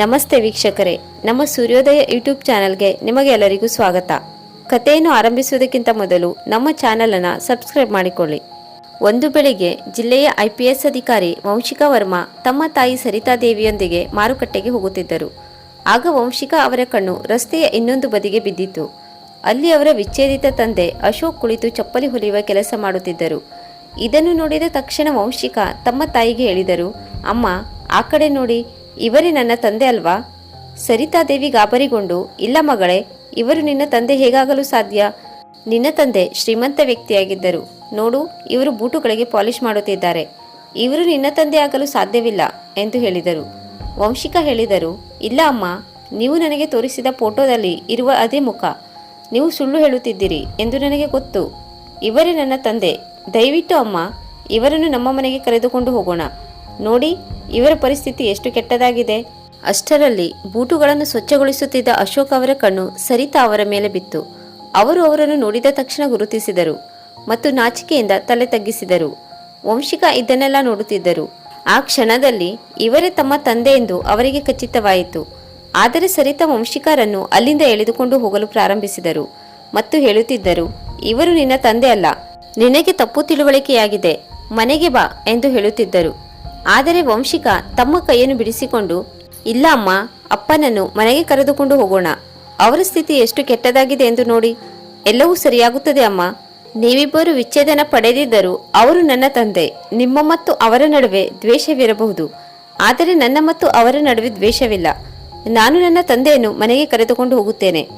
ನಮಸ್ತೆ ವೀಕ್ಷಕರೇ. ನಮ್ಮ ಸೂರ್ಯೋದಯ ಯೂಟ್ಯೂಬ್ ಚಾನಲ್ಗೆ ನಿಮಗೆ ಎಲ್ಲರಿಗೂ ಸ್ವಾಗತ. ಕಥೆಯನ್ನು ಆರಂಭಿಸುವುದಕ್ಕಿಂತ ಮೊದಲು ನಮ್ಮ ಚಾನಲನ್ನು ಸಬ್ಸ್ಕ್ರೈಬ್ ಮಾಡಿಕೊಳ್ಳಿ. ಒಂದು ಬೆಳಿಗ್ಗೆ ಜಿಲ್ಲೆಯ ಐ ಪಿ ಎಸ್ ಅಧಿಕಾರಿ ವಂಶಿಕಾ ವರ್ಮಾ ತಮ್ಮ ತಾಯಿ ಸರಿತಾ ದೇವಿಯೊಂದಿಗೆ ಮಾರುಕಟ್ಟೆಗೆ ಹೋಗುತ್ತಿದ್ದರು. ಆಗ ವಂಶಿಕಾ ಅವರ ಕಣ್ಣು ರಸ್ತೆಯ ಇನ್ನೊಂದು ಬದಿಗೆ ಬಿದ್ದಿತ್ತು. ಅಲ್ಲಿ ಅವರ ವಿಚ್ಛೇದಿತ ತಂದೆ ಅಶೋಕ್ ಕುಳಿತು ಚಪ್ಪಲಿ ಹೊಲಿಯುವ ಕೆಲಸ ಮಾಡುತ್ತಿದ್ದರು. ಇದನ್ನು ನೋಡಿದ ತಕ್ಷಣ ವಂಶಿಕಾ ತಮ್ಮ ತಾಯಿಗೆ ಹೇಳಿದರು, ಅಮ್ಮ, ಆ ಕಡೆ ನೋಡಿ ಇವರೇ ನನ್ನ ತಂದೆ ಅಲ್ವಾ? ಸರಿತಾದೇವಿ ಗಾಬರಿಗೊಂಡು, ಇಲ್ಲ ಮಗಳೇ, ಇವರು ನಿನ್ನ ತಂದೆ ಹೇಗಾಗಲು ಸಾಧ್ಯ? ನಿನ್ನ ತಂದೆ ಶ್ರೀಮಂತ ವ್ಯಕ್ತಿಯಾಗಿದ್ದರು. ನೋಡು, ಇವರು ಬೂಟುಗಳಿಗೆ ಪಾಲಿಶ್ ಮಾಡುತ್ತಿದ್ದಾರೆ. ಇವರು ನಿನ್ನ ತಂದೆ ಆಗಲು ಸಾಧ್ಯವಿಲ್ಲ ಎಂದು ಹೇಳಿದರು. ವಂಶಿಕಾ ಹೇಳಿದರು, ಇಲ್ಲ ಅಮ್ಮ, ನೀವು ನನಗೆ ತೋರಿಸಿದ ಫೋಟೋದಲ್ಲಿ ಇರುವ ಅದೇ ಮುಖ. ನೀವು ಸುಳ್ಳು ಹೇಳುತ್ತಿದ್ದೀರಿ ಎಂದು ನನಗೆ ಗೊತ್ತು. ಇವರೇ ನನ್ನ ತಂದೆ. ದಯವಿಟ್ಟು ಅಮ್ಮ, ಇವರನ್ನು ನಮ್ಮ ಮನೆಗೆ ಕರೆದುಕೊಂಡು ಹೋಗೋಣ. ನೋಡಿ, ಇವರ ಪರಿಸ್ಥಿತಿ ಎಷ್ಟು ಕೆಟ್ಟದಾಗಿದೆ. ಅಷ್ಟರಲ್ಲಿ ಬೂಟುಗಳನ್ನು ಸ್ವಚ್ಛಗೊಳಿಸುತ್ತಿದ್ದ ಅಶೋಕ್ ಅವರ ಕಣ್ಣು ಸರಿತಾ ಅವರ ಮೇಲೆ ಬಿತ್ತು. ಅವರು ಅವರನ್ನು ನೋಡಿದ ತಕ್ಷಣ ಗುರುತಿಸಿದರು ಮತ್ತು ನಾಚಿಕೆಯಿಂದ ತಲೆ ತಗ್ಗಿಸಿದರು. ವಂಶಿಕಾ ಇದನ್ನೆಲ್ಲ ನೋಡುತ್ತಿದ್ದರು. ಆ ಕ್ಷಣದಲ್ಲಿ ಇವರೇ ತಮ್ಮ ತಂದೆ ಎಂದು ಅವರಿಗೆ ಖಚಿತವಾಯಿತು. ಆದರೆ ಸರಿತಾ ವಂಶಿಕಾರನ್ನು ಅಲ್ಲಿಂದ ಎಳೆದುಕೊಂಡು ಹೋಗಲು ಪ್ರಾರಂಭಿಸಿದರು ಮತ್ತು ಹೇಳುತ್ತಿದ್ದರು, ಇವರು ನಿನ್ನ ತಂದೆ ಅಲ್ಲ. ನಿನಗೆ ತಪ್ಪು ತಿಳುವಳಿಕೆಯಾಗಿದೆ. ಮನೆಗೆ ಬಾ ಎಂದು ಹೇಳುತ್ತಿದ್ದರು. ಆದರೆ ವಂಶಿಕ ತಮ್ಮ ಕೈಯನ್ನು ಬಿಡಿಸಿಕೊಂಡು ಇಲ್ಲ ಅಮ್ಮ ಅಪ್ಪನನ್ನು ಮನೆಗೆ ಕರೆದುಕೊಂಡು ಹೋಗೋಣ. ಅವರ ಸ್ಥಿತಿ ಎಷ್ಟು ಕೆಟ್ಟದಾಗಿದೆ ಎಂದು ನೋಡಿ. ಎಲ್ಲವೂ ಸರಿಯಾಗುತ್ತದೆ ಅಮ್ಮ. ನೀವಿಬ್ಬರು ವಿಚ್ಛೇದನ ಪಡೆದಿದ್ದರೂ ಅವರು ನನ್ನ ತಂದೆ. ನಿಮ್ಮ ಮತ್ತು ಅವರ ನಡುವೆ ದ್ವೇಷವಿರಬಹುದು. ಆದರೆ ನನ್ನ ಮತ್ತು ಅವರ ನಡುವೆ ದ್ವೇಷವಿಲ್ಲ. ನಾನು ನನ್ನ ತಂದೆಯನ್ನು ಮನೆಗೆ ಕರೆದುಕೊಂಡು ಹೋಗುತ್ತೇನೆ.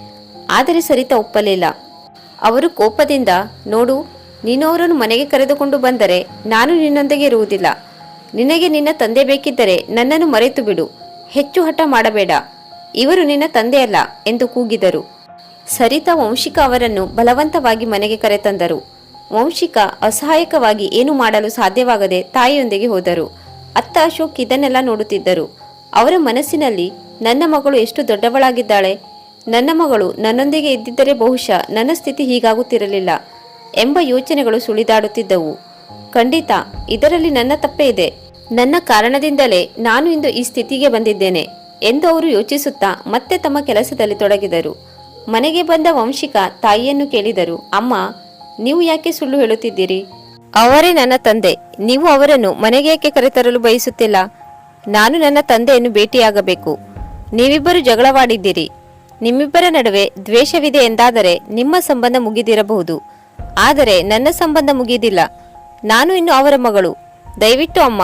ಆದರೆ ಸರಿತಾ ಒಪ್ಪಲಿಲ್ಲ. ಅವರು ಕೋಪದಿಂದ, ನೋಡು, ನೀನು ಮನೆಗೆ ಕರೆದುಕೊಂಡು ಬಂದರೆ ನಾನು ನಿನ್ನೊಂದಿಗೆ ಇರುವುದಿಲ್ಲ. ನಿನಗೆ ನಿನ್ನ ತಂದೆ ಬೇಕಿದ್ದರೆ ನನ್ನನ್ನು ಮರೆತು ಬಿಡು ಹೆಚ್ಚು ಹಠ ಮಾಡಬೇಡ. ಇವರು ನಿನ್ನ ತಂದೆಯಲ್ಲ ಎಂದು ಕೂಗಿದರು. ಸರಿತಾ ವಂಶಿಕ ಅವರನ್ನು ಬಲವಂತವಾಗಿ ಮನೆಗೆ ಕರೆತಂದರು. ವಂಶಿಕ ಅಸಹಾಯಕವಾಗಿ ಏನು ಮಾಡಲು ಸಾಧ್ಯವಾಗದೆ ತಾಯಿಯೊಂದಿಗೆ ಹೋದರು. ಅತ್ತ ಅಶೋಕ್ ಇದನ್ನೆಲ್ಲ ನೋಡುತ್ತಿದ್ದರು. ಅವರ ಮನಸ್ಸಿನಲ್ಲಿ, ನನ್ನ ಮಗಳು ಎಷ್ಟು ದೊಡ್ಡವಳಾಗಿದ್ದಾಳೆ? ನನ್ನ ಮಗಳು ನನ್ನೊಂದಿಗೆ ಇದ್ದಿದ್ದರೆ ಬಹುಶಃ ನನ್ನ ಸ್ಥಿತಿ ಹೀಗಾಗುತ್ತಿರಲಿಲ್ಲ ಎಂಬ ಯೋಚನೆಗಳು ಸುಳಿದಾಡುತ್ತಿದ್ದವು. ಖಂಡಿತ, ಇದರಲ್ಲಿ ನನ್ನ ತಪ್ಪೇ ಇದೆ. ನನ್ನ ಕಾರಣದಿಂದಲೇ ನಾನು ಇಂದು ಈ ಸ್ಥಿತಿಗೆ ಬಂದಿದ್ದೇನೆ, ಎಂದು ಅವರು ಯೋಚಿಸುತ್ತಾ ಮತ್ತೆ ತಮ್ಮ ಕೆಲಸದಲ್ಲಿ ತೊಡಗಿದರು. ಮನೆಗೆ ಬಂದ ವಂಶಿಕ ತಾಯಿಯನ್ನು ಕೇಳಿದರು, ಅಮ್ಮ, ನೀವು ಯಾಕೆ ಸುಳ್ಳು ಹೇಳುತ್ತಿದ್ದೀರಿ? ಅವರೇ ನನ್ನ ತಂದೆ, ನೀವು ಅವರನ್ನು ಮನೆಗೆ ಯಾಕೆ ಕರೆತರಲು ಬಯಸುತ್ತಿಲ್ಲ? ನಾನು ನನ್ನ ತಂದೆಯನ್ನು ಭೇಟಿಯಾಗಬೇಕು. ನೀವಿಬ್ಬರು ಜಗಳವಾಡಿದ್ದೀರಿ. ನಿಮ್ಮಿಬ್ಬರ ನಡುವೆ ದ್ವೇಷವಿದೆ ಎಂದಾದರೆ ನಿಮ್ಮ ಸಂಬಂಧ ಮುಗಿದಿರಬಹುದು. ಆದರೆ ನನ್ನ ಸಂಬಂಧ ಮುಗಿದಿಲ್ಲ. ನಾನು ಇನ್ನು ಅವರ ಮಗಳು. ದಯವಿಟ್ಟು ಅಮ್ಮ,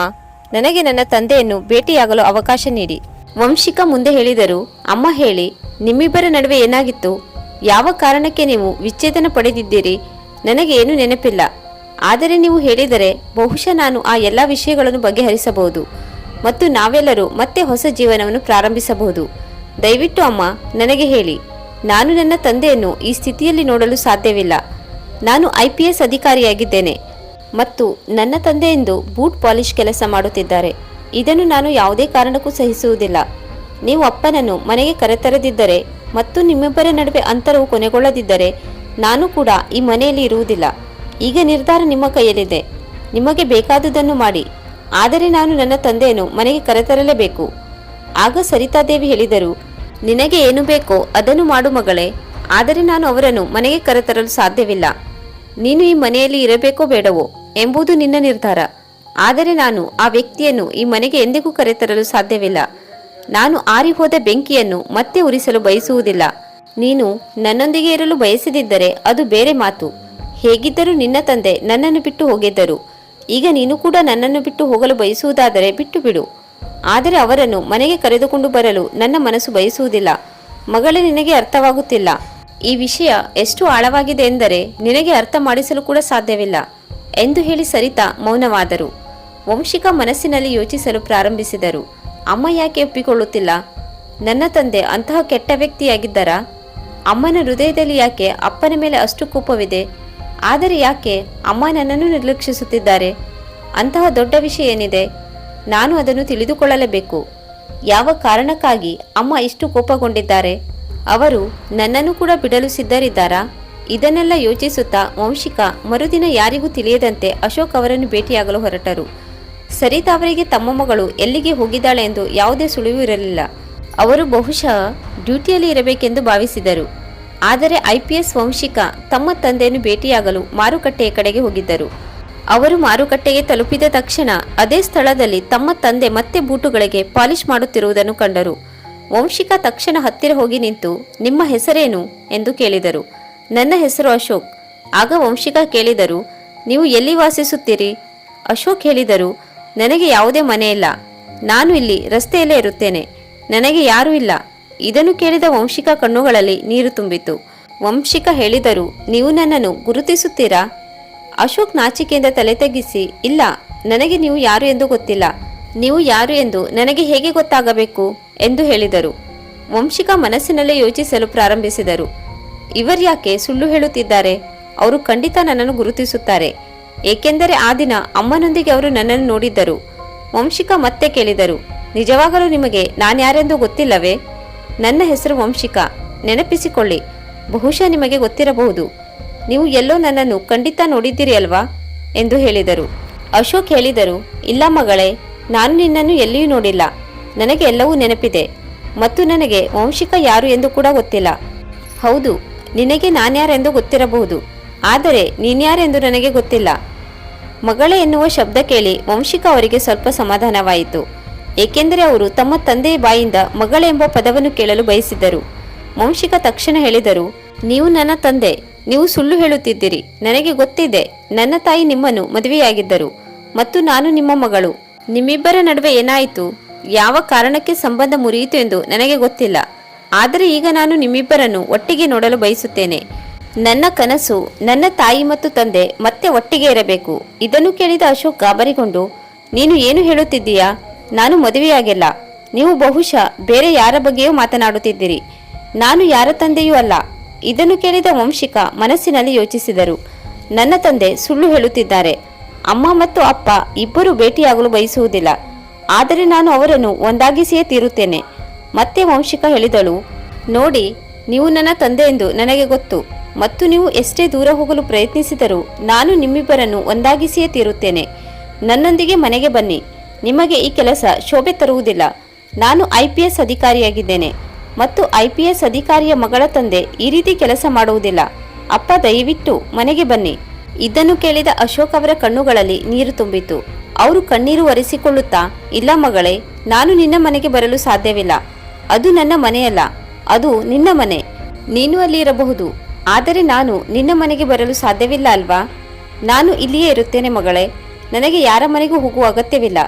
ನನಗೆ ನನ್ನ ತಂದೆಯನ್ನು ಭೇಟಿಯಾಗಲು ಅವಕಾಶ ನೀಡಿ. ವಂಶಿಕ ಮುಂದೆ ಹೇಳಿದರು, ಅಮ್ಮ ಹೇಳಿ, ನಿಮ್ಮಿಬ್ಬರ ನಡುವೆ ಏನಾಗಿತ್ತು? ಯಾವ ಕಾರಣಕ್ಕೆ ನೀವು ವಿಚ್ಛೇದನ ಪಡೆದಿದ್ದೀರಿ? ನನಗೆ ಏನು ನೆನಪಿಲ್ಲ. ಆದರೆ ನೀವು ಹೇಳಿದರೆ, ಬಹುಶಃ ನಾನು ಆ ಎಲ್ಲ ವಿಷಯಗಳನ್ನು ಬಗೆಹರಿಸಬಹುದು ಮತ್ತು ನಾವೆಲ್ಲರೂ ಮತ್ತೆ ಹೊಸ ಜೀವನವನ್ನು ಪ್ರಾರಂಭಿಸಬಹುದು. ದಯವಿಟ್ಟು ಅಮ್ಮ, ನನಗೆ ಹೇಳಿ. ನಾನು ನನ್ನ ತಂದೆಯನ್ನು ಈ ಸ್ಥಿತಿಯಲ್ಲಿ ನೋಡಲು ಸಾಧ್ಯವಿಲ್ಲ. ನಾನು ಐ ಪಿ ಎಸ್ ಅಧಿಕಾರಿಯಾಗಿದ್ದೇನೆ. ಮತ್ತು ನನ್ನ ತಂದೆಯೆಂದು ಬೂಟ್ ಪಾಲಿಶ್ ಕೆಲಸ ಮಾಡುತ್ತಿದ್ದಾರೆ. ಇದನ್ನು ನಾನು ಯಾವುದೇ ಕಾರಣಕ್ಕೂ ಸಹಿಸುವುದಿಲ್ಲ. ನೀವು ಅಪ್ಪನನ್ನು ಮನೆಗೆ ಕರೆತರದಿದ್ದರೆ ಮತ್ತು ನಿಮ್ಮಿಬ್ಬರ ನಡುವೆ ಅಂತರವು ಕೊನೆಗೊಳ್ಳದಿದ್ದರೆ ನಾನು ಕೂಡ ಈ ಮನೆಯಲ್ಲಿ ಇರುವುದಿಲ್ಲ. ಈಗ ನಿರ್ಧಾರ ನಿಮ್ಮ ಕೈಯಲ್ಲಿದೆ. ನಿಮಗೆ ಬೇಕಾದುದನ್ನು ಮಾಡಿ. ಆದರೆ ನಾನು ನನ್ನ ತಂದೆಯನ್ನು ಮನೆಗೆ ಕರೆತರಲೇಬೇಕು. ಆಗ ಸರಿತಾದೇವಿ ಹೇಳಿದರು, ನಿನಗೆ ಏನು ಬೇಕೋ ಅದನ್ನು ಮಾಡು ಮಗಳೇ. ಆದರೆ ನಾನು ಅವರನ್ನು ಮನೆಗೆ ಕರೆತರಲು ಸಾಧ್ಯವಿಲ್ಲ. ನೀನು ಈ ಮನೆಯಲ್ಲಿ ಇರಬೇಕೋ ಬೇಡವೋ? ಎಂಬುದು ನಿನ್ನ ನಿರ್ಧಾರ. ಆದರೆ ನಾನು ಆ ವ್ಯಕ್ತಿಯನ್ನು ಈ ಮನೆಗೆ ಎಂದಿಗೂ ಕರೆತರಲು ಸಾಧ್ಯವಿಲ್ಲ. ನಾನು ಆರಿಹೋದ ಬೆಂಕಿಯನ್ನು ಮತ್ತೆ ಉರಿಸಲು ಬಯಸುವುದಿಲ್ಲ. ನೀನು ನನ್ನೊಂದಿಗೆ ಇರಲು ಬಯಸದಿದ್ದರೆ ಅದು ಬೇರೆ ಮಾತು. ಹೇಗಿದ್ದರೂ ನಿನ್ನ ತಂದೆ ನನ್ನನ್ನು ಬಿಟ್ಟು ಹೋಗಿದ್ದರು. ಈಗ ನೀನು ಕೂಡ ನನ್ನನ್ನು ಬಿಟ್ಟು ಹೋಗಲು ಬಯಸುವುದಾದರೆ ಬಿಟ್ಟು ಬಿಡು ಆದರೆ ಅವರನ್ನು ಮನೆಗೆ ಕರೆದುಕೊಂಡು ಬರಲು ನನ್ನ ಮನಸ್ಸು ಬಯಸುವುದಿಲ್ಲ. ಮಗಳೇ ನಿನಗೆ ಅರ್ಥವಾಗುತ್ತಿಲ್ಲ. ಈ ವಿಷಯ ಎಷ್ಟು ಆಳವಾಗಿದೆ ಎಂದರೆ ನಿನಗೆ ಅರ್ಥ ಮಾಡಿಸಲು ಕೂಡ ಸಾಧ್ಯವಿಲ್ಲ. ಎಂದು ಹೇಳಿ ಸರಿತಾ ಮೌನವಾದರು. ವಂಶಿಕ ಮನಸ್ಸಿನಲ್ಲಿ ಯೋಚಿಸಲು ಪ್ರಾರಂಭಿಸಿದರು. ಅಮ್ಮ ಯಾಕೆ ಒಪ್ಪಿಕೊಳ್ಳುತ್ತಿಲ್ಲ? ನನ್ನ ತಂದೆ ಅಂತಹ ಕೆಟ್ಟ ವ್ಯಕ್ತಿಯಾಗಿದ್ದಾರಾ? ಅಮ್ಮನ ಹೃದಯದಲ್ಲಿ ಯಾಕೆ ಅಪ್ಪನ ಮೇಲೆ ಅಷ್ಟು ಕೋಪವಿದೆ? ಆದರೆ ಯಾಕೆ ಅಮ್ಮ ನನ್ನನ್ನು ನಿರ್ಲಕ್ಷಿಸುತ್ತಿದ್ದಾರೆ? ಅಂತಹ ದೊಡ್ಡ ವಿಷಯ ಏನಿದೆ? ನಾನು ಅದನ್ನು ತಿಳಿದುಕೊಳ್ಳಲೇಬೇಕು. ಯಾವ ಕಾರಣಕ್ಕಾಗಿ ಅಮ್ಮ ಇಷ್ಟು ಕೋಪಗೊಂಡಿದ್ದಾರೆ? ಅವರು ನನ್ನನ್ನು ಕೂಡ ಬಿಡಲು ಸಿದ್ಧರಿದ್ದಾರಾ? ಇದನ್ನೆಲ್ಲ ಯೋಚಿಸುತ್ತಾ ವಂಶಿಕ, ಮರುದಿನ ಯಾರಿಗೂ ತಿಳಿಯದಂತೆ ಅಶೋಕ್ ಅವರನ್ನು ಭೇಟಿಯಾಗಲು ಹೊರಟರು. ಸರಿತಾ ಅವರಿಗೆ ತಮ್ಮ ಮಗಳು ಎಲ್ಲಿಗೆ ಹೋಗಿದ್ದಾಳೆ ಎಂದು ಯಾವುದೇ ಸುಳಿವು ಇರಲಿಲ್ಲ. ಅವರು ಬಹುಶಃ ಡ್ಯೂಟಿಯಲ್ಲಿ ಇರಬೇಕೆಂದು ಭಾವಿಸಿದರು. ಆದರೆ ಐಪಿಎಸ್ ವಂಶಿಕ ತಮ್ಮ ತಂದೆಯನ್ನು ಭೇಟಿಯಾಗಲು ಮಾರುಕಟ್ಟೆಯ ಕಡೆಗೆ ಹೋಗಿದ್ದರು. ಅವರು ಮಾರುಕಟ್ಟೆಗೆ ತಲುಪಿದ ತಕ್ಷಣ ಅದೇ ಸ್ಥಳದಲ್ಲಿ ತಮ್ಮ ತಂದೆ ಮತ್ತೆ ಬೂಟುಗಳಿಗೆ ಪಾಲಿಶ್ ಮಾಡುತ್ತಿರುವುದನ್ನು ಕಂಡರು. ವಂಶಿಕ ತಕ್ಷಣ ಹತ್ತಿರ ಹೋಗಿ ನಿಂತು, ನಿಮ್ಮ ಹೆಸರೇನು? ಎಂದು ಕೇಳಿದರು. ನನ್ನ ಹೆಸರು ಅಶೋಕ್. ಆಗ ವಂಶಿಕ ಕೇಳಿದರು, ನೀವು ಎಲ್ಲಿ ವಾಸಿಸುತ್ತೀರಿ? ಅಶೋಕ್ ಹೇಳಿದರು, ನನಗೆ ಯಾವುದೇ ಮನೆ ಇಲ್ಲ. ನಾನು ಇಲ್ಲಿ ರಸ್ತೆಯಲ್ಲೇ ಇರುತ್ತೇನೆ. ನನಗೆ ಯಾರೂ ಇಲ್ಲ. ಇದನ್ನು ಕೇಳಿದ ವಂಶಿಕ ಕಣ್ಣುಗಳಲ್ಲಿ ನೀರು ತುಂಬಿತು. ವಂಶಿಕ ಹೇಳಿದರು, ನೀವು ನನ್ನನ್ನು ಗುರುತಿಸುತ್ತೀರಾ? ಅಶೋಕ್ ನಾಚಿಕೆಯಿಂದ ತಲೆ ತಗ್ಗಿಸಿ, ಇಲ್ಲ, ನನಗೆ ನೀವು ಯಾರು ಎಂದು ಗೊತ್ತಿಲ್ಲ. ನೀವು ಯಾರು ಎಂದು ನನಗೆ ಹೇಗೆ ಗೊತ್ತಾಗಬೇಕು? ಎಂದು ಹೇಳಿದರು. ವಂಶಿಕ ಮನಸ್ಸಿನಲ್ಲೇ ಯೋಚಿಸಲು ಪ್ರಾರಂಭಿಸಿದರು. ಇವರ್ಯಾಕೆ ಸುಳ್ಳು ಹೇಳುತ್ತಿದ್ದಾರೆ? ಅವರು ಖಂಡಿತ ನನ್ನನ್ನು ಗುರುತಿಸುತ್ತಾರೆ. ಏಕೆಂದರೆ ಆ ದಿನ ಅಮ್ಮನೊಂದಿಗೆ ಅವರು ನನ್ನನ್ನು ನೋಡಿದ್ದರು. ವಂಶಿಕ ಮತ್ತೆ ಕೇಳಿದರು. ನಿಜವಾಗಲೂ ನಿಮಗೆ ನಾನ್ಯಾರೆಂದು ಗೊತ್ತಿಲ್ಲವೇ? ನನ್ನ ಹೆಸರು ವಂಶಿಕ. ನೆನಪಿಸಿಕೊಳ್ಳಿ, ಬಹುಶಃ ನಿಮಗೆ ಗೊತ್ತಿರಬಹುದು. ನೀವು ಎಲ್ಲೋ ನನ್ನನ್ನು ಖಂಡಿತ ನೋಡಿದ್ದೀರಿ ಅಲ್ವಾ? ಎಂದು ಹೇಳಿದರು. ಅಶೋಕ್ ಹೇಳಿದರು, ಇಲ್ಲ ಮಗಳೇ, ನಾನು ನಿನ್ನನ್ನು ಎಲ್ಲಿಯೂ ನೋಡಿಲ್ಲ. ನನಗೆ ಎಲ್ಲವೂ ನೆನಪಿದೆ. ಮತ್ತು ನನಗೆ ವಂಶಿಕ ಯಾರು ಎಂದು ಕೂಡ ಗೊತ್ತಿಲ್ಲ. ಹೌದು ನಿನಗೆ ನಾನ್ಯಾರೆಂದು ಗೊತ್ತಿರಬಹುದು. ಆದರೆ ನೀನ್ಯಾರೆಂದು ನನಗೆ ಗೊತ್ತಿಲ್ಲ. ಮಗಳೇ ಎನ್ನುವ ಶಬ್ದ ಕೇಳಿ ವಂಶಿಕ ಅವರಿಗೆ ಸ್ವಲ್ಪ ಸಮಾಧಾನವಾಯಿತು. ಏಕೆಂದರೆ ಅವರು ತಮ್ಮ ತಂದೆಯ ಬಾಯಿಂದ ಮಗಳೆಂಬ ಪದವನ್ನು ಕೇಳಲು ಬಯಸಿದ್ದರು. ವಂಶಿಕ ತಕ್ಷಣ ಹೇಳಿದರು, ನೀವು ನನ್ನ ತಂದೆ, ನೀವು ಸುಳ್ಳು ಹೇಳುತ್ತಿದ್ದೀರಿ, ನನಗೆ ಗೊತ್ತಿದೆ, ನನ್ನ ತಾಯಿ ನಿಮ್ಮನ್ನು ಮದುವೆಯಾಗಿದ್ದರು, ಮತ್ತು ನಾನು ನಿಮ್ಮ ಮಗಳು. ನಿಮ್ಮಿಬ್ಬರ ನಡುವೆ ಏನಾಯಿತು? ಯಾವ ಕಾರಣಕ್ಕೆ ಸಂಬಂಧ ಮುರಿಯಿತು ಎಂದು ನನಗೆ ಗೊತ್ತಿಲ್ಲ. ಆದರೆ ಈಗ ನಾನು ನಿಮ್ಮಿಬ್ಬರನ್ನು ಒಟ್ಟಿಗೆ ನೋಡಲು ಬಯಸುತ್ತೇನೆ. ನನ್ನ ಕನಸು, ನನ್ನ ತಾಯಿ ಮತ್ತು ತಂದೆ ಮತ್ತೆ ಒಟ್ಟಿಗೆ ಇರಬೇಕು. ಇದನ್ನು ಕೇಳಿದ ಅಶೋಕ್ ಗಾಬರಿಗೊಂಡು, ನೀನು ಏನು ಹೇಳುತ್ತಿದ್ದೀಯಾ? ನಾನು ಮದುವೆಯಾಗಿಲ್ಲ. ನೀವು ಬಹುಶಃ ಬೇರೆ ಯಾರ ಬಗ್ಗೆಯೂ ಮಾತನಾಡುತ್ತಿದ್ದೀರಿ. ನಾನು ಯಾರ ತಂದೆಯೂ ಅಲ್ಲ. ಇದನ್ನು ಕೇಳಿದ ವಂಶಿಕ ಮನಸ್ಸಿನಲ್ಲಿ ಯೋಚಿಸಿದರು. ನನ್ನ ತಂದೆ ಸುಳ್ಳು ಹೇಳುತ್ತಿದ್ದಾರೆ. ಅಮ್ಮ ಮತ್ತು ಅಪ್ಪ ಇಬ್ಬರು ಭೇಟಿಯಾಗಲು ಬಯಸುವುದಿಲ್ಲ. ಆದರೆ ನಾನು ಅವರನ್ನು ಒಂದಾಗಿಸಿಯೇ ತೀರುತ್ತೇನೆ. ಮತ್ತೆ ವಂಶಿಕ ಹೇಳಿದಳು, ನೋಡಿ, ನೀವು ನನ್ನ ತಂದೆ ಎಂದು ನನಗೆ ಗೊತ್ತು. ಮತ್ತು ನೀವು ಎಷ್ಟೇ ದೂರ ಹೋಗಲು ಪ್ರಯತ್ನಿಸಿದರೂ ನಾನು ನಿಮ್ಮಿಬ್ಬರನ್ನು ಒಂದಾಗಿಸಿಯೇ ತೀರುತ್ತೇನೆ. ನನ್ನೊಂದಿಗೆ ಮನೆಗೆ ಬನ್ನಿ. ನಿಮಗೆ ಈ ಕೆಲಸ ಶೋಭೆ ತರುವುದಿಲ್ಲ. ನಾನು ಐ ಪಿ ಎಸ್ ಅಧಿಕಾರಿಯಾಗಿದ್ದೇನೆ. ಮತ್ತು ಐ ಪಿ ಎಸ್ ಅಧಿಕಾರಿಯ ಮಗಳ ತಂದೆ ಈ ರೀತಿ ಕೆಲಸ ಮಾಡುವುದಿಲ್ಲ. ಅಪ್ಪ ದಯವಿಟ್ಟು ಮನೆಗೆ ಬನ್ನಿ. ಇದನ್ನು ಕೇಳಿದ ಅಶೋಕ್ ಅವರ ಕಣ್ಣುಗಳಲ್ಲಿ ನೀರು ತುಂಬಿತು ಅವರು ಕಣ್ಣೀರು ಒರೆಸಿಕೊಳ್ಳುತ್ತಾ, ಇಲ್ಲ ಮಗಳೇ, ನಾನು ನಿನ್ನ ಮನೆಗೆ ಬರಲು ಸಾಧ್ಯವಿಲ್ಲ. ಅದು ನನ್ನ ಮನೆಯಲ್ಲ, ಅದು ನಿನ್ನ ಮನೆ. ನೀನು ಅಲ್ಲಿ ಇರಬಹುದು, ಆದರೆ ನಾನು ನಿನ್ನ ಮನೆಗೆ ಬರಲು ಸಾಧ್ಯವಿಲ್ಲ ಅಲ್ವಾ? ನಾನು ಇಲ್ಲಿಯೇ ಇರುತ್ತೇನೆ ಮಗಳೇ, ನನಗೆ ಯಾರ ಮನೆಗೂ ಹೋಗುವ ಅಗತ್ಯವಿಲ್ಲ.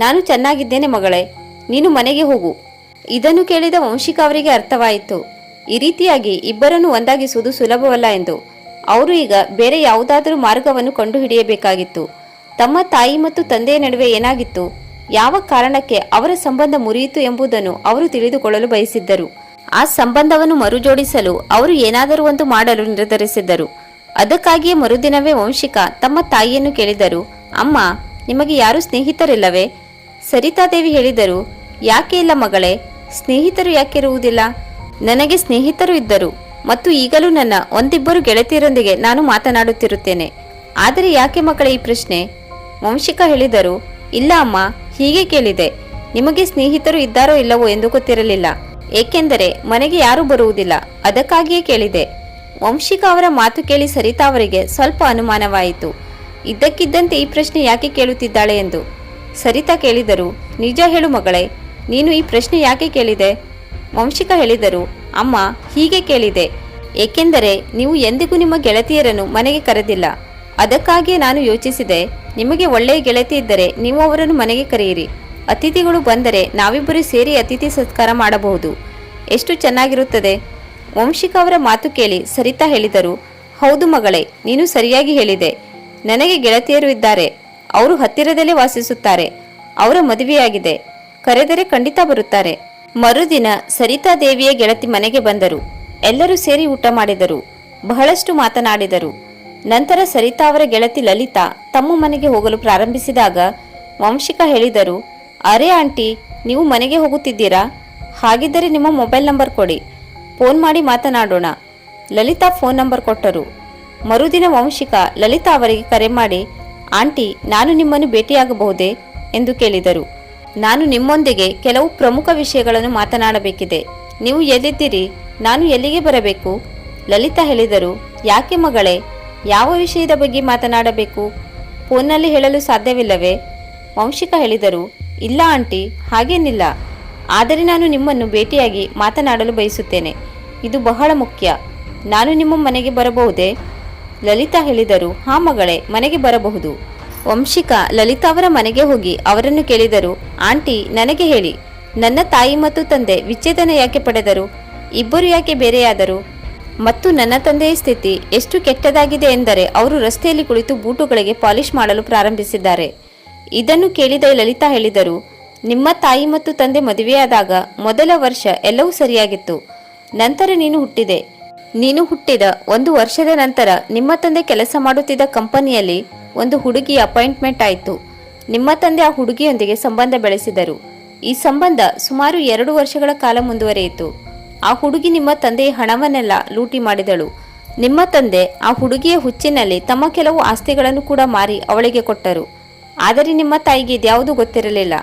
ನಾನು ಚೆನ್ನಾಗಿದ್ದೇನೆ ಮಗಳೇ, ನೀನು ಮನೆಗೆ ಹೋಗು. ಇದನ್ನು ಕೇಳಿದ ವಂಶಿಕ ಅವರಿಗೆ ಅರ್ಥವಾಯಿತು. ಈ ರೀತಿಯಾಗಿ ಇಬ್ಬರನ್ನು ಒಂದಾಗಿಸುವುದು ಸುಲಭವಲ್ಲ ಎಂದು. ಅವರು ಈಗ ಬೇರೆ ಯಾವುದಾದರೂ ಮಾರ್ಗವನ್ನು ಕಂಡುಹಿಡಿಯಬೇಕಾಗಿತ್ತು. ತಮ್ಮ ತಾಯಿ ಮತ್ತು ತಂದೆಯ ನಡುವೆ ಏನಾಗಿತ್ತು? ಯಾವ ಕಾರಣಕ್ಕೆ ಅವರ ಸಂಬಂಧ ಮುರಿಯಿತು ಎಂಬುದನ್ನು ಅವರು ತಿಳಿದುಕೊಳ್ಳಲು ಬಯಸಿದ್ದರು. ಆ ಸಂಬಂಧವನ್ನು ಮರುಜೋಡಿಸಲು ಅವರು ಏನಾದರೂ ಒಂದು ಮಾಡಲು ನಿರ್ಧರಿಸಿದ್ದರು. ಅದಕ್ಕಾಗಿಯೇ ಮರುದಿನವೇ ವಂಶಿಕ ತಮ್ಮ ತಾಯಿಯನ್ನು ಕೇಳಿದರು. ಅಮ್ಮ, ನಿಮಗೆ ಯಾರು ಸ್ನೇಹಿತರಿಲ್ಲವೇ? ಸರಿತಾದೇವಿ ಹೇಳಿದರು. ಯಾಕೆ ಇಲ್ಲ ಮಗಳೇ? ಸ್ನೇಹಿತರು ಯಾಕೆ ಇರುವುದಿಲ್ಲ? ನನಗೆ ಸ್ನೇಹಿತರು ಇದ್ದರು. ಮತ್ತು ಈಗಲೂ ನನ್ನ ಒಂದಿಬ್ಬರು ಗೆಳತಿಯರೊಂದಿಗೆ ನಾನು ಮಾತನಾಡುತ್ತಿರುತ್ತೇನೆ. ಆದರೆ ಯಾಕೆ ಮಕ್ಕಳ ಈ ಪ್ರಶ್ನೆ? ವಂಶಿಕ ಹೇಳಿದರು. ಇಲ್ಲ ಅಮ್ಮ ಹೀಗೆ ಕೇಳಿದೆ. ನಿಮಗೆ ಸ್ನೇಹಿತರು ಇದ್ದಾರೋ ಇಲ್ಲವೋ ಎಂದು ಗೊತ್ತಿರಲಿಲ್ಲ. ಏಕೆಂದರೆ ಮನೆಗೆ ಯಾರೂ ಬರುವುದಿಲ್ಲ. ಅದಕ್ಕಾಗಿಯೇ ಕೇಳಿದೆ. ವಂಶಿಕಾ ಅವರ ಮಾತು ಕೇಳಿ ಸರಿತಾ ಅವರಿಗೆ ಸ್ವಲ್ಪ ಅನುಮಾನವಾಯಿತು. ಇದ್ದಕ್ಕಿದ್ದಂತೆ ಈ ಪ್ರಶ್ನೆ ಯಾಕೆ ಕೇಳುತ್ತಿದ್ದಾಳೆ ಎಂದು. ಸರಿತಾ ಕೇಳಿದರು, ನಿಜ ಹೇಳು ಮಗಳೇ, ನೀನು ಈ ಪ್ರಶ್ನೆ ಯಾಕೆ ಕೇಳಿದೆ? ವಂಶಿಕಾ ಹೇಳಿದರು, ಅಮ್ಮ, ಹೀಗೆ ಕೇಳಿದೆ. ಏಕೆಂದರೆ ನೀವು ಎಂದಿಗೂ ನಿಮ್ಮ ಗೆಳತಿಯರನ್ನು ಮನೆಗೆ ಕರೆದಿಲ್ಲ. ಅದಕ್ಕಾಗಿಯೇ ನಾನು ಯೋಚಿಸಿದೆ. ನಿಮಗೆ ಒಳ್ಳೆಯ ಗೆಳತಿ ಇದ್ದರೆ ನೀವು ಅವರನ್ನು ಮನೆಗೆ ಕರೆಯಿರಿ. ಅತಿಥಿಗಳು ಬಂದರೆ ನಾವಿಬ್ಬರು ಸೇರಿ ಅತಿಥಿ ಸತ್ಕಾರ ಮಾಡಬಹುದು. ಎಷ್ಟು ಚೆನ್ನಾಗಿರುತ್ತದೆ. ವಂಶಿಕ ಅವರ ಮಾತು ಕೇಳಿ ಸರಿತಾ ಹೇಳಿದರು. ಹೌದು ಮಗಳೇ, ನೀನು ಸರಿಯಾಗಿ ಹೇಳಿದೆ. ನನಗೆ ಗೆಳತಿಯರು ಇದ್ದಾರೆ. ಅವರು ಹತ್ತಿರದಲ್ಲೇ ವಾಸಿಸುತ್ತಾರೆ. ಅವರ ಮದುವೆಯಾಗಿದೆ. ಕರೆದರೆ ಖಂಡಿತ ಬರುತ್ತಾರೆ. ಮರುದಿನ ಸರಿತಾ ದೇವಿಯ ಗೆಳತಿ ಮನೆಗೆ ಬಂದರು. ಎಲ್ಲರೂ ಸೇರಿ ಊಟ ಮಾಡಿದರು. ಬಹಳಷ್ಟು ಮಾತನಾಡಿದರು. ನಂತರ ಸರಿತಾ ಅವರ ಗೆಳತಿ ಲಲಿತಾ ತಮ್ಮ ಮನೆಗೆ ಹೋಗಲು ಪ್ರಾರಂಭಿಸಿದಾಗ ವಂಶಿಕ ಹೇಳಿದರು, ಅರೆ ಆಂಟಿ, ನೀವು ಮನೆಗೆ ಹೋಗುತ್ತಿದ್ದೀರಾ? ಹಾಗಿದ್ದರೆ ನಿಮ್ಮ ಮೊಬೈಲ್ ನಂಬರ್ ಕೊಡಿ, ಫೋನ್ ಮಾಡಿ ಮಾತನಾಡೋಣ. ಲಲಿತಾ ಫೋನ್ ನಂಬರ್ ಕೊಟ್ಟರು. ಮರುದಿನ ವಂಶಿಕ ಲಲಿತಾ ಅವರಿಗೆ ಕರೆ ಮಾಡಿ, ಆಂಟಿ, ನಾನು ನಿಮ್ಮನ್ನು ಭೇಟಿಯಾಗಬಹುದೇ? ಎಂದು ಕೇಳಿದರು. ನಾನು ನಿಮ್ಮೊಂದಿಗೆ ಕೆಲವು ಪ್ರಮುಖ ವಿಷಯಗಳನ್ನು ಮಾತನಾಡಬೇಕಿದೆ. ನೀವು ಎಲ್ಲಿದ್ದೀರಿ? ನಾನು ಎಲ್ಲಿಗೆ ಬರಬೇಕು? ಲಲಿತಾ ಹೇಳಿದರು. ಯಾಕೆ ಮಗಳೇ? ಯಾವ ವಿಷಯದ ಬಗ್ಗೆ ಮಾತನಾಡಬೇಕು? ಫೋನ್ನಲ್ಲಿ ಹೇಳಲು ಸಾಧ್ಯವಿಲ್ಲವೇ? ವಂಶಿಕ ಹೇಳಿದರು, ಇಲ್ಲ ಆಂಟಿ, ಹಾಗೇನಿಲ್ಲ. ಆದರೆ ನಾನು ನಿಮ್ಮನ್ನು ಭೇಟಿಯಾಗಿ ಮಾತನಾಡಲು ಬಯಸುತ್ತೇನೆ. ಇದು ಬಹಳ ಮುಖ್ಯ. ನಾನು ನಿಮ್ಮ ಮನೆಗೆ ಬರಬಹುದೇ? ಲಲಿತಾ ಹೇಳಿದರು, ಹಾ ಮಗಳೇ, ಮನೆಗೆ ಬರಬಹುದು. ವಂಶಿಕಾ, ಲಲಿತಾ ಅವರ ಮನೆಗೆ ಹೋಗಿ ಅವರನ್ನು ಕೇಳಿದರು, ಆಂಟಿ, ನನಗೆ ಹೇಳಿ. ನನ್ನ ತಾಯಿ ಮತ್ತು ತಂದೆ ವಿಚ್ಛೇದನ ಯಾಕೆ ಪಡೆದರು? ಇಬ್ಬರು ಯಾಕೆ ಬೇರೆಯಾದರು? ಮತ್ತು ನನ್ನ ತಂದೆಯ ಸ್ಥಿತಿ ಎಷ್ಟು ಕೆಟ್ಟದಾಗಿದೆ ಎಂದರೆ ಅವರು ರಸ್ತೆಯಲ್ಲಿ ಕುಳಿತು ಬೂಟುಗಳಿಗೆ ಪಾಲಿಶ್ ಮಾಡಲು ಪ್ರಾರಂಭಿಸಿದ್ದಾರೆ. ಇದನ್ನು ಕೇಳಿದ ಲಲಿತಾ ಹೇಳಿದರು, ನಿಮ್ಮ ತಾಯಿ ಮತ್ತು ತಂದೆ ಮದುವೆಯಾದಾಗ ಮೊದಲ ವರ್ಷ ಎಲ್ಲವೂ ಸರಿಯಾಗಿತ್ತು. ನಂತರ ನೀನು ಹುಟ್ಟಿದೆ. ನೀನು ಹುಟ್ಟಿದ ಒಂದು ವರ್ಷದ ನಂತರ ನಿಮ್ಮ ತಂದೆ ಕೆಲಸ ಮಾಡುತ್ತಿದ್ದ ಕಂಪನಿಯಲ್ಲಿ ಒಂದು ಹುಡುಗಿಯ ಅಪಾಯಿಂಟ್ಮೆಂಟ್ ಆಯಿತು. ನಿಮ್ಮ ತಂದೆ ಆ ಹುಡುಗಿಯೊಂದಿಗೆ ಸಂಬಂಧ ಬೆಳೆಸಿದರು. ಈ ಸಂಬಂಧ ಸುಮಾರು ಎರಡು ವರ್ಷಗಳ ಕಾಲ ಮುಂದುವರಿಯಿತು. ಆ ಹುಡುಗಿ ನಿಮ್ಮ ತಂದೆಯ ಹಣವನ್ನೆಲ್ಲ ಲೂಟಿ ಮಾಡಿದಳು. ನಿಮ್ಮ ತಂದೆ ಆ ಹುಡುಗಿಯ ಹುಚ್ಚಿನಲ್ಲಿ ತಮ್ಮ ಕೆಲವು ಆಸ್ತಿಗಳನ್ನು ಕೂಡ ಮಾರಿ ಅವಳಿಗೆ ಕೊಟ್ಟರು. ಆದರೆ ನಿಮ್ಮ ತಾಯಿಗೆ ಇದ್ಯಾವುದು ಗೊತ್ತಿರಲಿಲ್ಲ.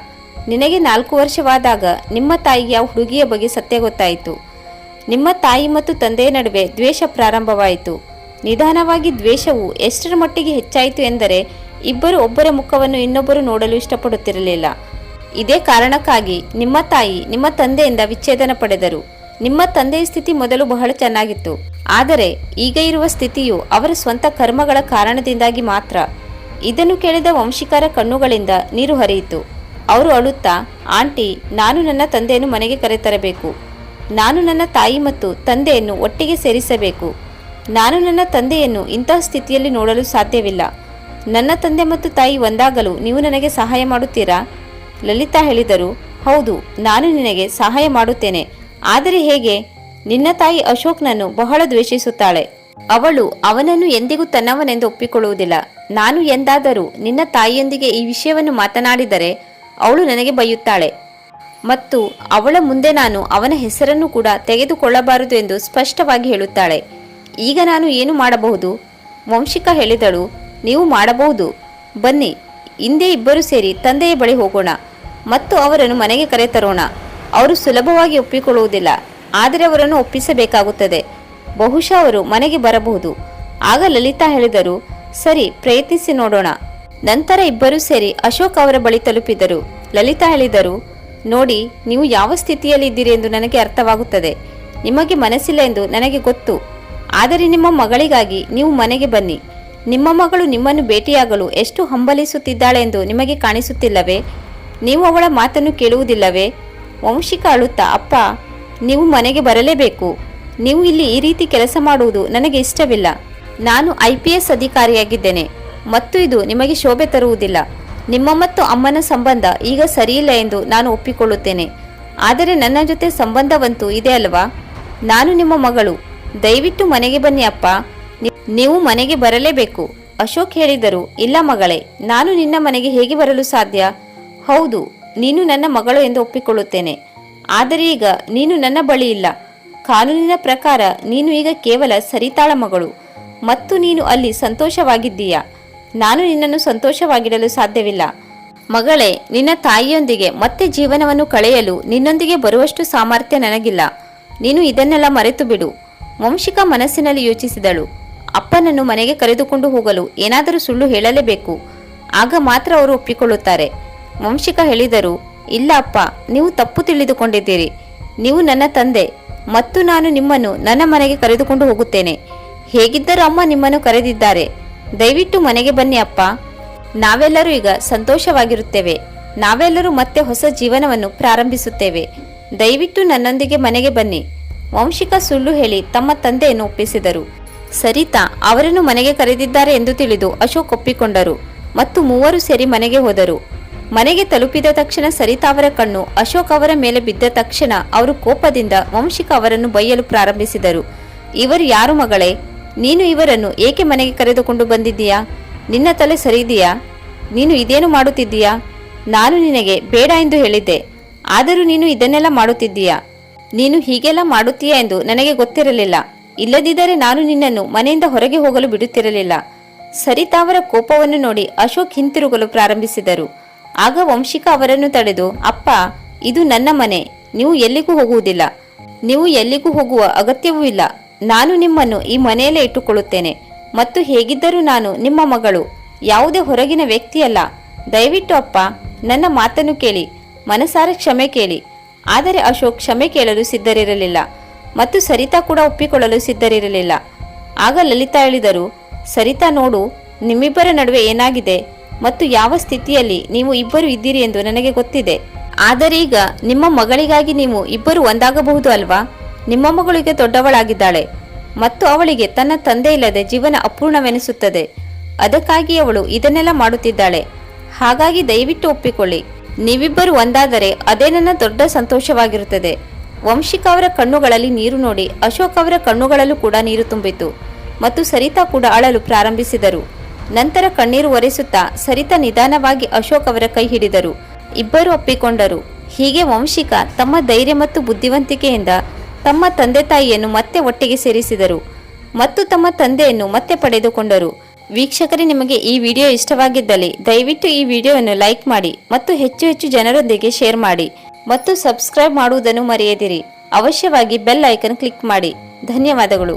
ನಿನಗೆ ನಾಲ್ಕು ವರ್ಷವಾದಾಗ ನಿಮ್ಮ ತಾಯಿಗೆ ಆ ಹುಡುಗಿಯ ಬಗ್ಗೆ ಸತ್ಯ ಗೊತ್ತಾಯಿತು. ನಿಮ್ಮ ತಾಯಿ ಮತ್ತು ತಂದೆಯ ನಡುವೆ ದ್ವೇಷ ಪ್ರಾರಂಭವಾಯಿತು. ನಿಧಾನವಾಗಿ ದ್ವೇಷವು ಎಷ್ಟರ ಮಟ್ಟಿಗೆ ಹೆಚ್ಚಾಯಿತು ಎಂದರೆ ಇಬ್ಬರು ಒಬ್ಬರ ಮುಖವನ್ನು ಇನ್ನೊಬ್ಬರು ನೋಡಲು ಇಷ್ಟಪಡುತ್ತಿರಲಿಲ್ಲ. ಇದೇ ಕಾರಣಕ್ಕಾಗಿ ನಿಮ್ಮ ತಾಯಿ ನಿಮ್ಮ ತಂದೆಯಿಂದ ವಿಚ್ಛೇದನ ಪಡೆದರು. ನಿಮ್ಮ ತಂದೆಯ ಸ್ಥಿತಿ ಮೊದಲು ಬಹಳ ಚೆನ್ನಾಗಿತ್ತು. ಆದರೆ ಈಗ ಇರುವ ಸ್ಥಿತಿಯು ಅವರ ಸ್ವಂತ ಕರ್ಮಗಳ ಕಾರಣದಿಂದಾಗಿ ಮಾತ್ರ. ಇದನ್ನು ಕೇಳಿದ ವಂಶಿಕರ ಕಣ್ಣುಗಳಿಂದ ನೀರು ಹರಿಯಿತು. ಅವರು ಅಳುತ್ತಾ, ಆಂಟಿ, ನಾನು ನನ್ನ ತಂದೆಯನ್ನು ಮನೆಗೆ ಕರೆತರಬೇಕು. ನಾನು ನನ್ನ ತಾಯಿ ಮತ್ತು ತಂದೆಯನ್ನು ಒಟ್ಟಿಗೆ ಸೇರಿಸಬೇಕು. ನಾನು ನನ್ನ ತಂದೆಯನ್ನು ಇಂತಹ ಸ್ಥಿತಿಯಲ್ಲಿ ನೋಡಲು ಸಾಧ್ಯವಿಲ್ಲ. ನನ್ನ ತಂದೆ ಮತ್ತು ತಾಯಿ ಒಂದಾಗಲು ನೀವು ನನಗೆ ಸಹಾಯ ಮಾಡುತ್ತೀರಾ? ಲಲಿತಾ ಹೇಳಿದರು, ಹೌದು, ನಾನು ನಿನಗೆ ಸಹಾಯ ಮಾಡುತ್ತೇನೆ. ಆದರೆ ಹೇಗೆ? ನಿನ್ನ ತಾಯಿ ಅಶೋಕ್ನನ್ನು ಬಹಳ ದ್ವೇಷಿಸುತ್ತಾಳೆ. ಅವಳು ಅವನನ್ನು ಎಂದಿಗೂ ತನ್ನವನೆಂದು ಒಪ್ಪಿಕೊಳ್ಳುವುದಿಲ್ಲ. ನಾನು ಎಂದಾದರೂ ನಿನ್ನ ತಾಯಿಯೊಂದಿಗೆ ಈ ವಿಷಯವನ್ನು ಮಾತನಾಡಿದರೆ ಅವಳು ನನಗೆ ಬೈಯುತ್ತಾಳೆ. ಮತ್ತು ಅವಳ ಮುಂದೆ ನಾನು ಅವನ ಹೆಸರನ್ನು ಕೂಡ ತೆಗೆದುಕೊಳ್ಳಬಾರದು ಎಂದು ಸ್ಪಷ್ಟವಾಗಿ ಹೇಳುತ್ತಾಳೆ. ಈಗ ನಾನು ಏನು ಮಾಡಬಹುದು? ವಂಶಿಕಾ ಹೇಳಿದಳು, ನೀವು ಮಾಡಬಹುದು. ಬನ್ನಿ, ಹಿಂದೆ ಇಬ್ಬರು ಸೇರಿ ತಂದೆಯ ಬಳಿ ಹೋಗೋಣ ಮತ್ತು ಅವರನ್ನು ಮನೆಗೆ ಕರೆತರೋಣ. ಅವರು ಸುಲಭವಾಗಿ ಒಪ್ಪಿಕೊಳ್ಳುವುದಿಲ್ಲ, ಆದರೆ ಅವರನ್ನು ಒಪ್ಪಿಸಬೇಕಾಗುತ್ತದೆ. ಬಹುಶಃ ಅವರು ಮನೆಗೆ ಬರಬಹುದು. ಆಗ ಲಲಿತಾ ಹೇಳಿದರು, ಸರಿ, ಪ್ರಯತ್ನಿಸಿ ನೋಡೋಣ. ನಂತರ ಇಬ್ಬರೂ ಸೇರಿ ಅಶೋಕ್ ಅವರ ಬಳಿ ತಲುಪಿದರು. ಲಲಿತಾ ಹೇಳಿದರು, ನೋಡಿ, ನೀವು ಯಾವ ಸ್ಥಿತಿಯಲ್ಲಿದ್ದೀರಿ ಎಂದು ನನಗೆ ಅರ್ಥವಾಗುತ್ತದೆ. ನಿಮಗೆ ಮನಸ್ಸಿಲ್ಲ ಎಂದು ನನಗೆ ಗೊತ್ತು. ಆದರೆ ನಿಮ್ಮ ಮಗಳಿಗಾಗಿ ನೀವು ಮನೆಗೆ ಬನ್ನಿ. ನಿಮ್ಮ ಮಗಳು ನಿಮ್ಮನ್ನು ಭೇಟಿಯಾಗಲು ಎಷ್ಟು ಹಂಬಲಿಸುತ್ತಿದ್ದಾಳೆ ಎಂದು ನಿಮಗೆ ಕಾಣಿಸುತ್ತಿಲ್ಲವೇ? ನೀವು ಅವಳ ಮಾತನ್ನು ಕೇಳುವುದಿಲ್ಲವೇ? ವಂಶಿಕ ಅಳುತ್ತಾ, ಅಪ್ಪ, ನೀವು ಮನೆಗೆ ಬರಲೇಬೇಕು. ನೀವು ಇಲ್ಲಿ ಈ ರೀತಿ ಕೆಲಸ ಮಾಡುವುದು ನನಗೆ ಇಷ್ಟವಿಲ್ಲ. ನಾನು ಐ ಪಿ ಎಸ್ ಅಧಿಕಾರಿಯಾಗಿದ್ದೇನೆ, ಮತ್ತು ಇದು ನಿಮಗೆ ಶೋಭೆ ತರುವುದಿಲ್ಲ. ನಿಮ್ಮ ಮತ್ತು ಅಮ್ಮನ ಸಂಬಂಧ ಈಗ ಸರಿಯಿಲ್ಲ ಎಂದು ನಾನು ಒಪ್ಪಿಕೊಳ್ಳುತ್ತೇನೆ. ಆದರೆ ನನ್ನ ಜೊತೆ ಸಂಬಂಧವಂತೂ ಇದೆ ಅಲ್ವಾ? ನಾನು ನಿಮ್ಮ ಮಗಳು. ದಯವಿಟ್ಟು ಮನೆಗೆ ಬನ್ನಿ, ಅಪ್ಪ. ನೀವು ಮನೆಗೆ ಬರಲೇಬೇಕು. ಅಶೋಕ್ ಹೇಳಿದರು, ಇಲ್ಲ ಮಗಳೇ, ನಾನು ನಿನ್ನ ಮನೆಗೆ ಹೇಗೆ ಬರಲು ಸಾಧ್ಯ? ಹೌದು ನೀನು ನನ್ನ ಮಗಳು ಎಂದು ಒಪ್ಪಿಕೊಳ್ಳುತ್ತೇನೆ. ಆದರೆ ಈಗ ನೀನು ನನ್ನ ಬಳಿ ಇಲ್ಲ. ಕಾನೂನಿನ ಪ್ರಕಾರ ನೀನು ಈಗ ಕೇವಲ ಸರಿತಾಳ ಮಗಳು. ಮತ್ತು ನೀನು ಅಲ್ಲಿ ಸಂತೋಷವಾಗಿದ್ದೀಯಾ? ನಾನು ನಿನ್ನನ್ನು ಸಂತೋಷವಾಗಿಡಲು ಸಾಧ್ಯವಿಲ್ಲ. ಮಗಳೇ, ನಿನ್ನ ತಾಯಿಯೊಂದಿಗೆ ಮತ್ತೆ ಜೀವನವನ್ನು ಕಳೆಯಲು ನಿನ್ನೊಂದಿಗೆ ಬರುವಷ್ಟು ಸಾಮರ್ಥ್ಯ ನನಗಿಲ್ಲ. ನೀನು ಇದನ್ನೆಲ್ಲ ಮರೆತು ಬಿಡು ವಂಶಿಕ ಮನಸ್ಸಿನಲ್ಲಿ ಯೋಚಿಸಿದಳು. ಅಪ್ಪನನ್ನು ಮನೆಗೆ ಕರೆದುಕೊಂಡು ಹೋಗಲು ಏನಾದರೂ ಸುಳ್ಳು ಹೇಳಲೇಬೇಕು. ಆಗ ಮಾತ್ರ ಅವರು ಒಪ್ಪಿಕೊಳ್ಳುತ್ತಾರೆ. ವಂಶಿಕ ಹೇಳಿದರು, ಇಲ್ಲ ಅಪ್ಪ, ನೀವು ತಪ್ಪು ತಿಳಿದುಕೊಂಡಿದ್ದೀರಿ. ನೀವು ನನ್ನ ತಂದೆ, ಮತ್ತು ನಾನು ನಿಮ್ಮನ್ನು ನನ್ನ ಮನೆಗೆ ಕರೆದುಕೊಂಡು ಹೋಗುತ್ತೇನೆ. ಹೇಗಿದ್ದರೂ ಅಮ್ಮ ನಿಮ್ಮನ್ನು ಕರೆದಿದ್ದಾರೆ. ದಯವಿಟ್ಟು ಮನೆಗೆ ಬನ್ನಿ ಅಪ್ಪ. ನಾವೆಲ್ಲರೂ ಈಗ ಸಂತೋಷವಾಗಿರುತ್ತೇವೆ. ನಾವೆಲ್ಲರೂ ಮತ್ತೆ ಹೊಸ ಜೀವನವನ್ನು ಪ್ರಾರಂಭಿಸುತ್ತೇವೆ. ದಯವಿಟ್ಟು ನನ್ನೊಂದಿಗೆ ಮನೆಗೆ ಬನ್ನಿ. ವಂಶಿಕ ಸುಳ್ಳು ಹೇಳಿ ತಮ್ಮ ತಂದೆಯನ್ನು ಒಪ್ಪಿಸಿದರು. ಸರಿತಾ, ಅವರನ್ನು ಮನೆಗೆ ಕರೆದಿದ್ದಾರೆ ಎಂದು ತಿಳಿದು ಅಶೋಕ್ ಒಪ್ಪಿಕೊಂಡರು ಮತ್ತು ಮೂವರು ಸೇರಿ ಮನೆಗೆ ಹೋದರು. ಮನೆಗೆ ತಲುಪಿದ ತಕ್ಷಣ ಸರಿತಾ ಅವರ ಕಣ್ಣು ಅಶೋಕ್ ಅವರ ಮೇಲೆ ಬಿದ್ದ ತಕ್ಷಣ ಅವರು ಕೋಪದಿಂದ ವಂಶಿಕ ಅವರನ್ನು ಬೈಯಲು ಪ್ರಾರಂಭಿಸಿದರು. ಇವರು ಯಾರು ಮಗಳೇ? ನೀನು ಇವರನ್ನು ಏಕೆ ಮನೆಗೆ ಕರೆದುಕೊಂಡು ಬಂದಿದ್ದೀಯಾ? ನಿನ್ನ ತಲೆ ಸರಿದೆಯಾ ನೀನು ಇದೇನು ಮಾಡುತ್ತಿದ್ದೀಯಾ? ನಾನು ನಿನಗೆ ಬೇಡ ಎಂದು ಹೇಳಿದ್ದೆ. ಆದರೂ ನೀನು ಇದನ್ನೆಲ್ಲ ಮಾಡುತ್ತಿದ್ದೀಯಾ? ನೀನು ಹೀಗೆಲ್ಲ ಮಾಡುತ್ತೀಯಾ ಎಂದು ನನಗೆ ಗೊತ್ತಿರಲಿಲ್ಲ. ಇಲ್ಲದಿದ್ದರೆ ನಾನು ನಿನ್ನನ್ನು ಮನೆಯಿಂದ ಹೊರಗೆ ಹೋಗಲು ಬಿಡುತ್ತಿರಲಿಲ್ಲ. ಸರಿತಾವರ ಕೋಪವನ್ನು ನೋಡಿ ಅಶೋಕ್ ಹಿಂತಿರುಗಲು ಪ್ರಾರಂಭಿಸಿದರು. ಆಗ ವಂಶಿಕ ಅವರನ್ನು ತಡೆದು, ಅಪ್ಪ, ಇದು ನನ್ನ ಮನೆ, ನೀವು ಎಲ್ಲಿಗೂ ಹೋಗುವುದಿಲ್ಲ. ನೀವು ಎಲ್ಲಿಗೂ ಹೋಗುವ ಅಗತ್ಯವೂ ಇಲ್ಲ. ನಾನು ನಿಮ್ಮನ್ನು ಈ ಮನೆಯಲ್ಲೇ ಇಟ್ಟುಕೊಳ್ಳುತ್ತೇನೆ. ಮತ್ತು ಹೇಗಿದ್ದರೂ ನಾನು ನಿಮ್ಮ ಮಗಳು, ಯಾವುದೇ ಹೊರಗಿನ ವ್ಯಕ್ತಿಯಲ್ಲ. ದಯವಿಟ್ಟು ಅಪ್ಪ, ನನ್ನ ಮಾತನ್ನು ಕೇಳಿ, ಮನಸಾರ ಕ್ಷಮೆ ಕೇಳಿ. ಆದರೆ ಅಶೋಕ್ ಕ್ಷಮೆ ಕೇಳಲು ಸಿದ್ಧರಿರಲಿಲ್ಲ ಮತ್ತು ಸರಿತಾ ಕೂಡ ಒಪ್ಪಿಕೊಳ್ಳಲು ಸಿದ್ಧರಿರಲಿಲ್ಲ. ಆಗ ಲಲಿತಾ ಹೇಳಿದರು, ಸರಿತಾ ನೋಡು, ನಿಮ್ಮಿಬ್ಬರ ನಡುವೆ ಏನಾಗಿದೆ? ಮತ್ತು ಯಾವ ಸ್ಥಿತಿಯಲ್ಲಿ ನೀವು ಇಬ್ಬರು ಇದ್ದೀರಿ ಎಂದು ನನಗೆ ಗೊತ್ತಿದೆ. ಆದರೀಗ ನಿಮ್ಮ ಮಗಳಿಗಾಗಿ ನೀವು ಇಬ್ಬರು ಒಂದಾಗಬಹುದು ಅಲ್ವಾ? ನಿಮ್ಮ ಮಗಳಿಗೆ ದೊಡ್ಡವಳಾಗಿದ್ದಾಳೆ ಮತ್ತು ಅವಳಿಗೆ ತನ್ನ ತಂದೆ ಇಲ್ಲದೆ ಜೀವನ ಅಪೂರ್ಣವೆನಿಸುತ್ತದೆ. ಅದಕ್ಕಾಗಿ ಅವಳು ಇದನ್ನೆಲ್ಲ ಮಾಡುತ್ತಿದ್ದಾಳೆ. ಹಾಗಾಗಿ ದಯವಿಟ್ಟು ಒಪ್ಪಿಕೊಳ್ಳಿ, ನೀವಿಬ್ಬರು ಒಂದಾದರೆ ಅದೇ ನನ್ನ ದೊಡ್ಡ ಸಂತೋಷವಾಗಿರುತ್ತದೆ. ವಂಶಿಕ ಅವರ ಕಣ್ಣುಗಳಲ್ಲಿ ನೀರು ನೋಡಿ ಅಶೋಕ್ ಅವರ ಕಣ್ಣುಗಳಲ್ಲೂ ಕೂಡ ನೀರು ತುಂಬಿತು ಮತ್ತು ಸರಿತಾ ಕೂಡ ಅಳಲು ಪ್ರಾರಂಭಿಸಿದರು. ನಂತರ ಕಣ್ಣೀರು ಒರೆಸುತ್ತಾ ಸರಿತ ನಿಧಾನವಾಗಿ ಅಶೋಕ್ ಅವರ ಕೈ ಹಿಡಿದರು. ಇಬ್ಬರು ಒಪ್ಪಿಕೊಂಡರು. ಹೀಗೆ ವಂಶಿಕ ತಮ್ಮ ಧೈರ್ಯ ಮತ್ತು ಬುದ್ಧಿವಂತಿಕೆಯಿಂದ ತಮ್ಮ ತಂದೆ ತಾಯಿಯನ್ನು ಮತ್ತೆ ಒಟ್ಟಿಗೆ ಸೇರಿಸಿದರು ಮತ್ತು ತಮ್ಮ ತಂದೆಯನ್ನು ಮತ್ತೆ ಪಡೆದುಕೊಂಡರು. ವೀಕ್ಷಕರೇ, ನಿಮಗೆ ಈ ವಿಡಿಯೋ ಇಷ್ಟವಾಗಿದ್ದಲ್ಲಿ ದಯವಿಟ್ಟು ಈ ವಿಡಿಯೋವನ್ನು ಲೈಕ್ ಮಾಡಿ ಮತ್ತು ಹೆಚ್ಚು ಹೆಚ್ಚು ಜನರೊಂದಿಗೆ ಶೇರ್ ಮಾಡಿ ಮತ್ತು ಸಬ್ಸ್ಕ್ರೈಬ್ ಮಾಡುವುದನ್ನು ಮರೆಯದಿರಿ. ಅವಶ್ಯವಾಗಿ ಬೆಲ್ ಐಕನ್ ಕ್ಲಿಕ್ ಮಾಡಿ. ಧನ್ಯವಾದಗಳು.